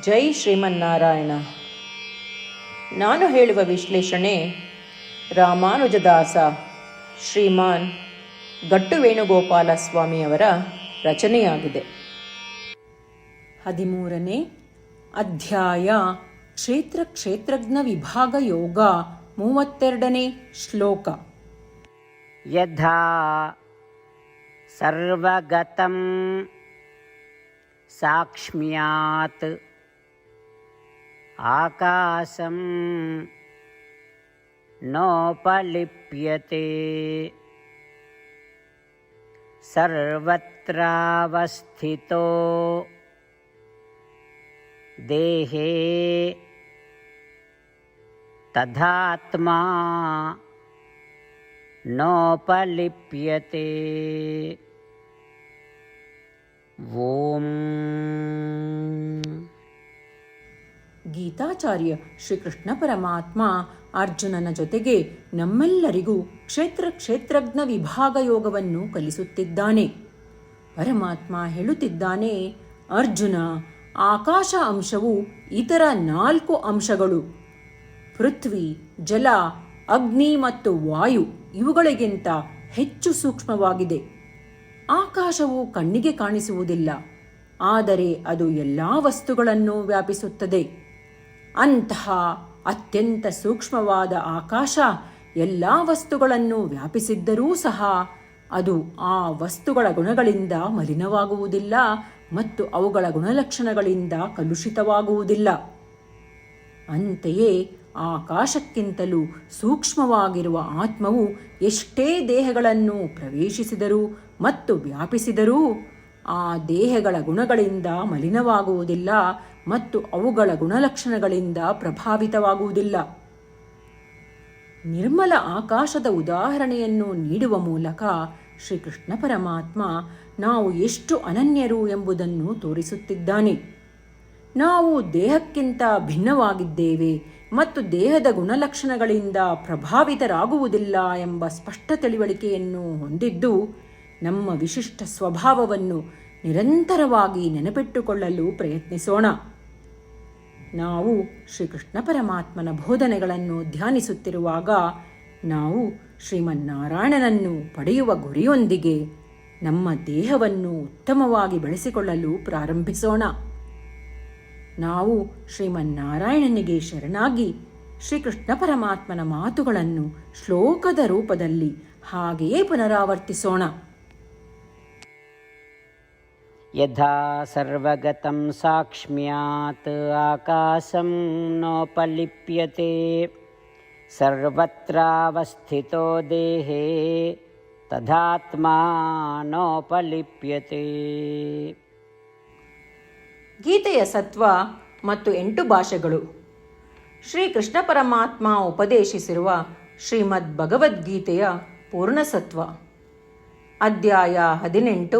ಜೈ ಶ್ರೀಮನ್ನಾರಾಯಣ. ನಾನು ಹೇಳುವ ವಿಶ್ಲೇಷಣೆ ರಾಮಾನುಜದಾಸ ಶ್ರೀಮಾನ್ ಗಟ್ಟು ವೇಣುಗೋಪಾಲ ಸ್ವಾಮಿಯವರ ರಚನೆಯಾಗಿದೆ. ಹದಿಮೂರನೇ ಅಧ್ಯಾಯ ಕ್ಷೇತ್ರ ಕ್ಷೇತ್ರಜ್ಞ ವಿಭಾಗ ಯೋಗ ಮೂವತ್ತೆರಡನೇ ಶ್ಲೋಕ. ಯಥಾ ಸರ್ವಗತಂ ಸಾಕ್ಷ್ಮ್ಯಾತ್ आकाशं नोपलिप्यते। सर्वत्रावस्थितो देहे तथात्मा नोपलिप्यते। ॐ ಗೀತಾಚಾರ್ಯ ಶ್ರೀಕೃಷ್ಣ ಪರಮಾತ್ಮ ಅರ್ಜುನನ ಜೊತೆಗೆ ನಮ್ಮೆಲ್ಲರಿಗೂ ಕ್ಷೇತ್ರ ಕ್ಷೇತ್ರಜ್ಞ ವಿಭಾಗ ಯೋಗವನ್ನು ಕಲಿಸುತ್ತಿದ್ದಾನೆ. ಪರಮಾತ್ಮ ಹೇಳುತ್ತಿದ್ದಾನೆ, ಅರ್ಜುನ, ಆಕಾಶ ಅಂಶವು ಇತರ ನಾಲ್ಕು ಅಂಶಗಳು. ಪೃಥ್ವಿ, ಜಲ, ಅಗ್ನಿ ಮತ್ತು ವಾಯು ಇವುಗಳಿಗಿಂತ ಹೆಚ್ಚು ಸೂಕ್ಷ್ಮವಾಗಿದೆ. ಆಕಾಶವು ಕಣ್ಣಿಗೆ ಕಾಣಿಸುವುದಿಲ್ಲ, ಆದರೆ ಅದು ಎಲ್ಲಾ ವಸ್ತುಗಳನ್ನು ವ್ಯಾಪಿಸುತ್ತದೆ. ಅಂತಹ ಅತ್ಯಂತ ಸೂಕ್ಷ್ಮವಾದ ಆಕಾಶ ಎಲ್ಲ ವಸ್ತುಗಳನ್ನು ವ್ಯಾಪಿಸಿದ್ದರೂ ಸಹ ಅದು ಆ ವಸ್ತುಗಳ ಗುಣಗಳಿಂದ ಮಲಿನವಾಗುವುದಿಲ್ಲ ಮತ್ತು ಅವುಗಳ ಗುಣಲಕ್ಷಣಗಳಿಂದ ಕಲುಷಿತವಾಗುವುದಿಲ್ಲ. ಅಂತೆಯೇ ಆಕಾಶಕ್ಕಿಂತಲೂ ಸೂಕ್ಷ್ಮವಾಗಿರುವ ಆತ್ಮವು ಎಷ್ಟೇ ದೇಹಗಳನ್ನು ಪ್ರವೇಶಿಸಿದರೂ ಮತ್ತು ವ್ಯಾಪಿಸಿದರೂ ಆ ದೇಹಗಳ ಗುಣಗಳಿಂದ ಮಲಿನವಾಗುವುದಿಲ್ಲ ಮತ್ತು ಅವುಗಳ ಗುಣಲಕ್ಷಣಗಳಿಂದ ಪ್ರಭಾವಿತವಾಗುವುದಿಲ್ಲ. ನಿರ್ಮಲ ಆಕಾಶದ ಉದಾಹರಣೆಯನ್ನು ನೀಡುವ ಮೂಲಕ ಶ್ರೀಕೃಷ್ಣ ಪರಮಾತ್ಮ ನಾವು ಎಷ್ಟು ಅನನ್ಯರು ಎಂಬುದನ್ನು ತೋರಿಸುತ್ತಿದ್ದಾನೆ. ನಾವು ದೇಹಕ್ಕಿಂತ ಭಿನ್ನವಾಗಿದ್ದೇವೆ ಮತ್ತು ದೇಹದ ಗುಣಲಕ್ಷಣಗಳಿಂದ ಪ್ರಭಾವಿತರಾಗುವುದಿಲ್ಲ ಎಂಬ ಸ್ಪಷ್ಟ ತಿಳುವಳಿಕೆಯನ್ನು ಹೊಂದಿದ್ದು, ನಮ್ಮ ವಿಶಿಷ್ಟ ಸ್ವಭಾವವನ್ನು ನಿರಂತರವಾಗಿ ನೆನಪಿಟ್ಟುಕೊಳ್ಳಲು ಪ್ರಯತ್ನಿಸೋಣ. ನಾವು ಶ್ರೀಕೃಷ್ಣ ಪರಮಾತ್ಮನ ಬೋಧನೆಗಳನ್ನು ಧ್ಯಾನಿಸುತ್ತಿರುವಾಗ ನಾವು ಶ್ರೀಮನ್ನಾರಾಯಣನನ್ನು ಪಡೆಯುವ ಗುರಿಯೊಂದಿಗೆ ನಮ್ಮ ದೇಹವನ್ನು ಉತ್ತಮವಾಗಿ ಬೆಳೆಸಿಕೊಳ್ಳಲು ಪ್ರಾರಂಭಿಸೋಣ. ನಾವು ಶ್ರೀಮನ್ನಾರಾಯಣನಿಗೆ ಶರಣಾಗಿ ಶ್ರೀಕೃಷ್ಣ ಪರಮಾತ್ಮನ ಮಾತುಗಳನ್ನು ಶ್ಲೋಕದ ರೂಪದಲ್ಲಿ ಹಾಗೆಯೇ ಪುನರಾವರ್ತಿಸೋಣ. यथा सर्वगतं साक्ष्म्यात् आकाशं नोपलिप्यते सर्वत्रावस्थितो देहे तथात्मा नोपलिप्यते ಗೀತೆಯ ಸತ್ವ ಮತ್ತು ಎಂಟು ಭಾಷೆಗಳು ಶ್ರೀಕೃಷ್ಣ ಪರಮಾತ್ಮ ಉಪದೇಶಿಸಿರುವ ಶ್ರೀಮದ್ ಭಗವದ್ಗೀತೆಯ ಪೂರ್ಣಸತ್ವ ಅಧ್ಯಾಯ ಹದಿನೆಂಟು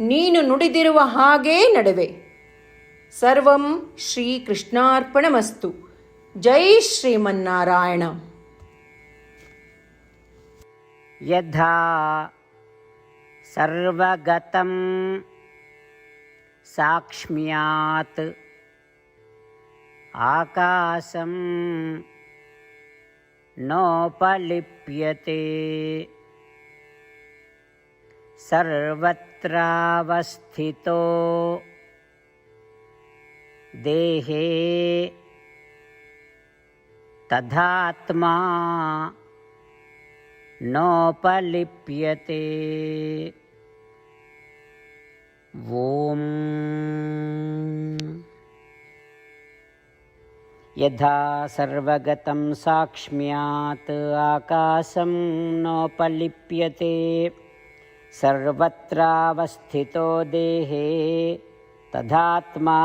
ನೀನು ನುಡಿದಿರುವ ಹಾಗೇ ನಡುವೆ ಸರ್ವಂ ಶ್ರೀಕೃಷ್ಣಾರ್ಪಣಮಸ್ತು ಜೈ ಶ್ರೀಮನ್ನಾರಾಯಣ यथा सर्वगतं साक्ष्म्यात् आकाशं नोपलिप्यते सर्वत्रावस्थितो। देहे तथात्मा नोपलिप्यते। ॐ यथा सर्वगतं साक्ष्म्यात् आकाशं नोपलिप्यते सर्वत्रावस्थितो देहे तदात्मानोपलिप्यते